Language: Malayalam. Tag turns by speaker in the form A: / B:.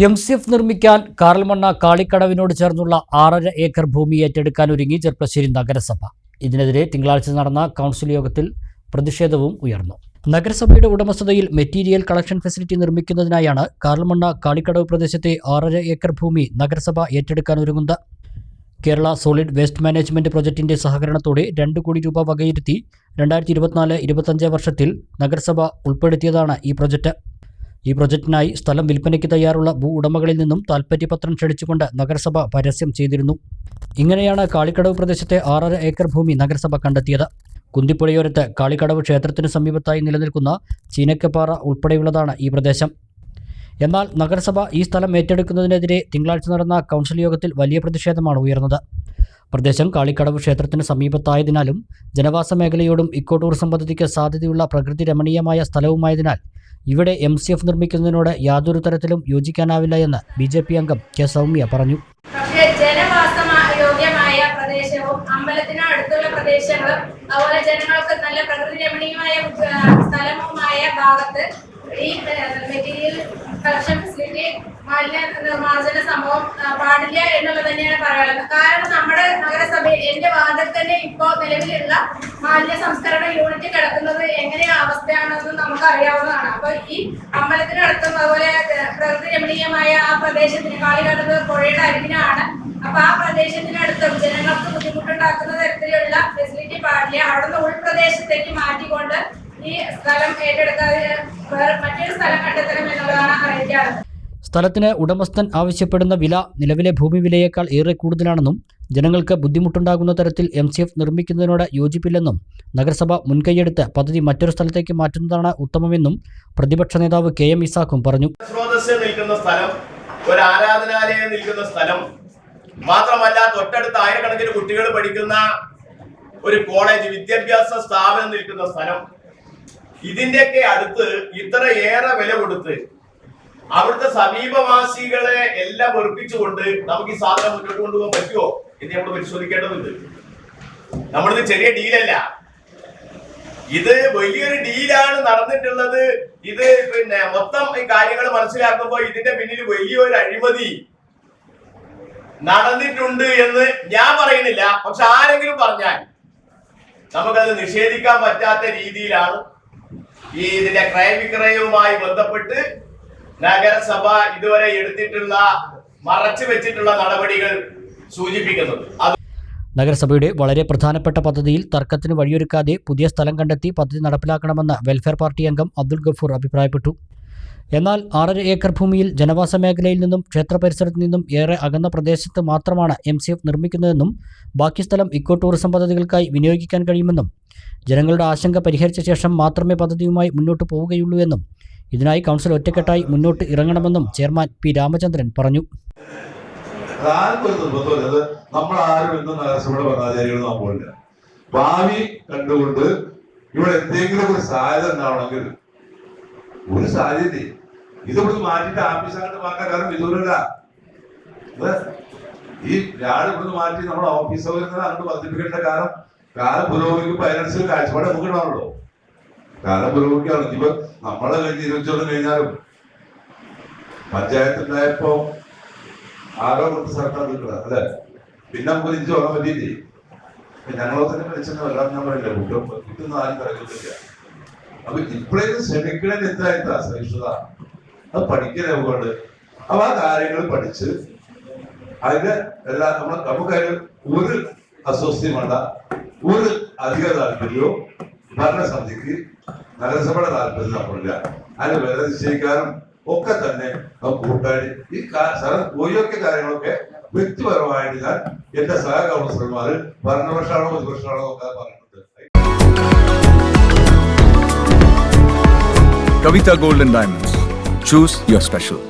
A: എം സി എഫ് നിർമ്മിക്കാൻ കാറൽമണ്ണ കാളിക്കടവിനോട് ചേർന്നുള്ള ആറര ഏക്കർ ഭൂമി ഏറ്റെടുക്കാൻ ഒരുങ്ങി ചെർപ്പശ്ശേരി നഗരസഭ. ഇതിനെതിരെ തിങ്കളാഴ്ച നടന്ന കൗൺസിൽ യോഗത്തിൽ പ്രതിഷേധവും ഉയർന്നു. നഗരസഭയുടെ ഉടമസ്ഥതയിൽ മെറ്റീരിയൽ കളക്ഷൻ ഫെസിലിറ്റി നിർമ്മിക്കുന്നതിനായാണ് കാറൽമണ്ണ കാളിക്കടവ് പ്രദേശത്തെ ആറര ഏക്കർ ഭൂമി നഗരസഭ ഏറ്റെടുക്കാൻ ഒരുങ്ങുന്നത്. കേരള സോളിഡ് വേസ്റ്റ് മാനേജ്മെന്റ് പ്രൊജക്ടിന്റെ സഹകരണത്തോടെ രണ്ട് കോടി രൂപ വകയിരുത്തി രണ്ടായിരത്തി ഇരുപത്തിനാല് ഇരുപത്തഞ്ച് വർഷത്തിൽ നഗരസഭ ഉൾപ്പെടുത്തിയതാണ് ഈ പ്രൊജക്ട്. ഈ പ്രൊജക്ടിനായി സ്ഥലം വിൽപ്പനയ്ക്ക് തയ്യാറുള്ള ഭൂ ഉടമകളിൽ നിന്നും താൽപ്പര്യപത്രം ക്ഷണിച്ചുകൊണ്ട് നഗരസഭ പരസ്യം ചെയ്തിരുന്നു. ഇങ്ങനെയാണ് കാളിക്കടവ് പ്രദേശത്തെ ആറര ഏക്കർ ഭൂമി നഗരസഭ കണ്ടെത്തിയത്. കുന്തിപ്പുഴയോരത്ത് കാളിക്കടവ് ക്ഷേത്രത്തിന് സമീപത്തായി നിലനിൽക്കുന്ന ചീനക്കപ്പാറ ഉൾപ്പെടെയുള്ളതാണ് ഈ പ്രദേശം. എന്നാൽ നഗരസഭ ഈ സ്ഥലം ഏറ്റെടുക്കുന്നതിനെതിരെ തിങ്കളാഴ്ച നടന്ന കൗൺസിൽ യോഗത്തിൽ വലിയ പ്രതിഷേധമാണ് ഉയർന്നത്. പ്രദേശം കാളിക്കടവ് ക്ഷേത്രത്തിന് സമീപത്തായതിനാലും ജനവാസ മേഖലയോടും ഇക്കോ പദ്ധതിക്ക് സാധ്യതയുള്ള പ്രകൃതി രമണീയമായ സ്ഥലവുമായതിനാൽ ഇവിടെ എം സി എഫ് നിർമ്മിക്കുന്നതിനോട് യാതൊരു തരത്തിലും യോജിക്കാനാവില്ല എന്ന് ബി ജെ പി അംഗം കെ സൗമ്യ പറഞ്ഞു.
B: ജനവാസയോഗ്യമായ പ്രദേശവും അമ്പലത്തിന് അടുത്തുള്ള പ്രദേശങ്ങളും അതുപോലെ ജനങ്ങൾക്ക് നല്ല പ്രകൃതി രമണീയമായ സ്ഥലവുമായ ഭാഗത്ത് ഈ മെറ്റീരിയൽ കളക്ഷൻ ഫെസിലിറ്റി മാലിന്യ നിർമ്മാർജന സംഭവം പാടില്ല എന്നുള്ളത് തന്നെയാണ് പറയാനുള്ളത്. കാരണം നമ്മുടെ നഗരസഭയിൽ എന്റെ വാർഡിൽ ഇപ്പോ നിലവിലുള്ള മാലിന്യ സംസ്കരണ യൂണിറ്റ് കിടക്കുന്നത് എങ്ങനെയാ അവസ്ഥയാണെന്ന് നമുക്ക് അറിയാവുന്നതാണ് അപ്പൊ ഈ അമ്പലത്തിനടുത്തും അതുപോലെ പ്രകൃതി രമണീയമായ ആ പ്രദേശത്തിന് കാളികടവ് പുഴയുടെ അരികിനാണ് അപ്പൊ ആ പ്രദേശത്തിനടുത്തും ജനങ്ങൾക്ക് ബുദ്ധിമുട്ടുണ്ടാക്കുന്ന തരത്തിലുള്ള ഫെസിലിറ്റി പാടില്ല അവിടുന്ന് ഉൾപ്രദേശത്തേക്ക് മാറ്റിക്കൊണ്ട് ഈ സ്ഥലം ഏറ്റെടുക്കാതെ മറ്റൊരു സ്ഥലം കണ്ടെത്തണം എന്നുള്ളതാണ് അറിയിക്കാറുള്ളത്.
A: സ്ഥലത്തിന് ഉടമസ്ഥൻ ആവശ്യപ്പെടുന്ന വില നിലവിലെ ഭൂമി വിലയേക്കാൾ ഏറെ കൂടുതലാണെന്നും ജനങ്ങൾക്ക് ബുദ്ധിമുട്ടുണ്ടാകുന്ന തരത്തിൽ എം സി എഫ് നിർമ്മിക്കുന്നതിനോട് യോജിപ്പില്ലെന്നും നഗരസഭ മുൻകൈയെടുത്ത് പദ്ധതി മറ്റൊരു സ്ഥലത്തേക്ക് മാറ്റുന്നതാണ് ഉത്തമമെന്നും പ്രതിപക്ഷ നേതാവ് കെ എം ഇസാഖും പറഞ്ഞു.
C: സ്ഥലം ഒരു ആരാധനാലയം നിൽക്കുന്ന സ്ഥലം. മാത്രമല്ല തൊട്ടടുത്ത് ആയിരക്കണക്കിന് കുട്ടികൾ പഠിക്കുന്ന ഒരു കോളേജ് വിദ്യാഭ്യാസ സ്ഥാപനം നിൽക്കുന്ന സ്ഥലം. ഇതിന്റെയൊക്കെ അടുത്ത് ഇത്ര ഏറെ വില കൊടുത്ത് അവിടുത്തെ സമീപവാസികളെ എല്ലാം വെറുപ്പിച്ചുകൊണ്ട് നമുക്ക് ഈ സാധനം മുന്നോട്ട് കൊണ്ടുപോകാൻ പറ്റുമോ എന്ന് നമ്മൾ പരിശോധിക്കേണ്ടതുണ്ട്. നമ്മളിത് ചെറിയ ഡീലല്ല. ഇത് വലിയൊരു ഡീലാണ് നടന്നിട്ടുള്ളത്. ഇത് പിന്നെ മൊത്തം ഈ കാര്യങ്ങൾ മനസ്സിലാക്കുമ്പോൾ ഇതിന്റെ പിന്നിൽ വലിയൊരു അഴിമതി നടന്നിട്ടുണ്ട് എന്ന് ഞാൻ പറയുന്നില്ല. പക്ഷെ ആരെങ്കിലും പറഞ്ഞാൽ നമുക്കത് നിഷേധിക്കാൻ പറ്റാത്ത രീതിയിലാണ് ഈ ഇതിന്റെ ക്രയവിക്രയവുമായി ബന്ധപ്പെട്ട് നഗരസഭ ഇതുവരെ എടുത്തിട്ടുള്ള മറച്ചു വെച്ചിട്ടുള്ള നടപടികൾ സൂചിപ്പിക്കുന്നത്
A: നഗരസഭയുടെ വളരെ പ്രധാനപ്പെട്ട പദ്ധതിയിൽ തർക്കത്തിന് വഴിയൊരുക്കാതെ പുതിയ സ്ഥലം കണ്ടെത്തി പദ്ധതി നടപ്പിലാക്കണമെന്ന് വെൽഫെയർ പാർട്ടി അംഗം അബ്ദുൾ ഗഫൂർ അഭിപ്രായപ്പെട്ടു. എന്നാൽ ആറര ഏക്കർ ഭൂമിയിൽ ജനവാസ മേഖലയിൽ നിന്നും ക്ഷേത്ര പരിസരത്ത് നിന്നും ഏറെ അകന്ന പ്രദേശത്ത് മാത്രമാണ് എം സി എഫ് നിർമ്മിക്കുന്നതെന്നും ബാക്കി സ്ഥലം ഇക്കോ ടൂറിസം പദ്ധതികൾക്കായി വിനിയോഗിക്കാൻ കഴിയുമെന്നും ജനങ്ങളുടെ ആശങ്ക പരിഹരിച്ച ശേഷം മാത്രമേ പദ്ധതിയുമായി മുന്നോട്ട് പോവുകയുള്ളൂ എന്നും ഇതിനായി കൗൺസിൽ ഒറ്റക്കെട്ടായി മുന്നോട്ട് ഇറങ്ങണമെന്നും ചെയർമാൻ പി രാമചന്ദ്രൻ പറഞ്ഞു.
D: നമ്മൾ ഭാവി കണ്ടുകൊണ്ട് ഇവിടെ എന്തെങ്കിലും ഒരു സാധ്യത ഉണ്ടാവണമെങ്കിൽ ഒരു സാധ്യത ഇത് ഇവിടെ മാറ്റിയിട്ട് ആഫീസായിട്ട് മാറ്റാൻ കാരണം വിദൂരല്ല. ഈ രാട് ഇവിടുന്ന് മാറ്റി നമ്മുടെ ഓഫീസ് സൗകര്യങ്ങൾ അങ്ങോട്ട് വർദ്ധിപ്പിക്കേണ്ട കാരണം കാലം പുരോഗമിക്കുമ്പോൾ അതിനനുസരിച്ച് കാഴ്ചപ്പാട് നമുക്ക് ഉണ്ടാവണല്ലോ കാലം പുരോഗമിക്കുകയാണ്. ഇപ്പൊ നമ്മളെ കഴിഞ്ഞ് ഇരുപത്തിയൊന്ന് കഴിഞ്ഞാലും പഞ്ചായത്തുണ്ടായപ്പോ ആരോ കുറച്ച് സർക്കാർ നിൽക്കുന്നത് അല്ലെ? പിന്നെ നമുക്ക് തിരിച്ചു പോകാൻ പറ്റിയില്ലേ? ഞങ്ങളെ തന്നെ വിളിച്ചെന്ന് വരാൻ ഞാൻ പറയില്ല കുറ്റം കിട്ടുന്ന ആരും പറയുന്നില്ല. അപ്പൊ ഇപ്പോഴേക്ക് ശ്രമിക്കണത് എന്തായിട്ടാ സഹിഷ്ണുത അത് പഠിക്കണേ നമുക്കുണ്ട് അപ്പൊ ആ കാര്യങ്ങൾ പഠിച്ച് അതിന് എല്ലാ നമ്മൾ നമുക്കതിന് ഒരു അസ്വസ്ഥയും വേണ്ട ഒരു അധിക താല്പര്യവും ഭരണസമിതിക്ക് നഗരസഭയുടെ താല്പര്യം നമ്മളില്ല. അതിന് വില നിശ്ചയിക്കാനും ഒക്കെ തന്നെ കൂട്ടാടി. ഈ ഒഴിയൊക്കെ കാര്യങ്ങളൊക്കെ വ്യക്തിപരമായിട്ട് ഞാൻ എന്റെ സഹ കൗൺസിലർമാര് ഭരണപക്ഷമാണോ പ്രതിപക്ഷമാണോ നോക്കാതെ പറഞ്ഞിട്ടുണ്ട്.
E: Kavitha golden diamonds. Choose your special.